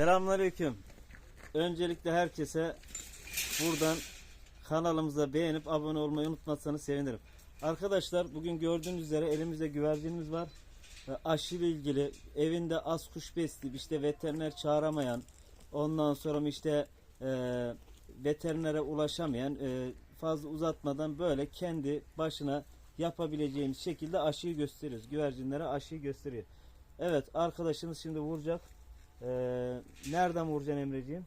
Selamünaleyküm. Öncelikle herkese buradan kanalımıza beğenip abone olmayı unutmazsanız sevinirim. Arkadaşlar bugün gördüğünüz üzere elimizde güvercinimiz var. E, Aşı ile ilgili evinde az kuş besleyip işte veteriner çağıramayan ondan sonra işte e, veterinere ulaşamayan e, fazla uzatmadan böyle kendi başına yapabileceğimiz şekilde aşıyı gösteriyoruz. Güvercinlere aşıyı gösteriyor. Evet arkadaşımız şimdi vuracak. Ee, nereden vuracaksın Emreciğim?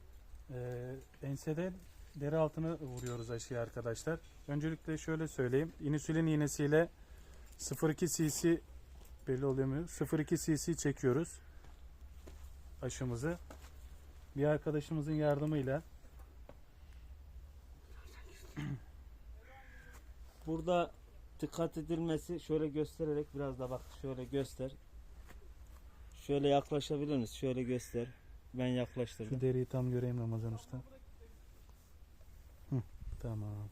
Ee, ensede deri altını vuruyoruz aşıya arkadaşlar. Öncelikle şöyle söyleyeyim. İnsülin iğnesiyle 0.2 cc belli oluyor mu? 0.2 cc çekiyoruz aşımızı. Bir arkadaşımızın yardımıyla Burada dikkat edilmesi şöyle göstererek biraz da bak şöyle göster. Şöyle yaklaşabilir misin? Şöyle göster. Ben yaklaştırdım. şu deriyi tam göreyim Ramazan Usta. Hı, tamam.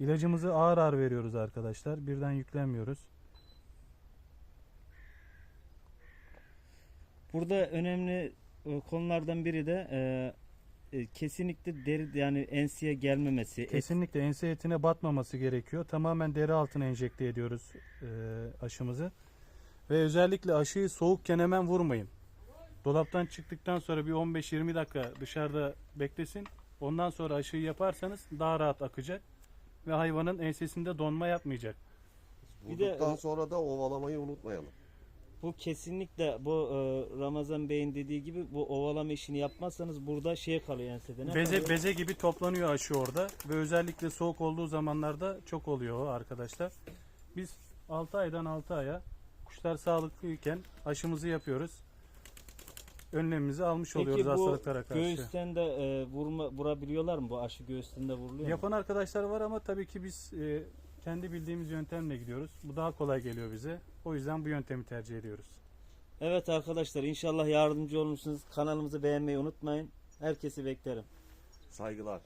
İlacımızı ağır ağır veriyoruz arkadaşlar. Birden yüklenmiyoruz. Burada önemli e, konulardan biri de e, e, kesinlikle deri yani enseye gelmemesi. Kesinlikle ense etine batmaması gerekiyor. Tamamen deri altına enjekte ediyoruz e, aşımızı. Ve özellikle aşıyı soğukken hemen vurmayın. Dolaptan çıktıktan sonra bir 15-20 dakika dışarıda beklesin. Ondan sonra aşıyı yaparsanız daha rahat akacak. Ve hayvanın ensesinde donma yapmayacak. Bir de- Vurduktan sonra da ovalamayı unutmayalım. Bu kesinlikle bu e, Ramazan Bey'in dediği gibi bu ovalama işini yapmazsanız burada şey kalıyor ensede. Ne Beze, kalıyor? beze gibi toplanıyor aşı orada. Ve özellikle soğuk olduğu zamanlarda çok oluyor o arkadaşlar. Biz 6 aydan 6 aya kuşlar sağlıklıyken aşımızı yapıyoruz. Önlemimizi almış oluyoruz Peki bu hastalıklara karşı. göğüsten de e, vurma, vurabiliyorlar mı? Bu aşı göğüsten de vuruluyor mu? Yapan arkadaşlar var ama tabii ki biz e, kendi bildiğimiz yöntemle gidiyoruz. Bu daha kolay geliyor bize. O yüzden bu yöntemi tercih ediyoruz. Evet arkadaşlar inşallah yardımcı olmuşsunuz. Kanalımızı beğenmeyi unutmayın. Herkesi beklerim. Saygılar.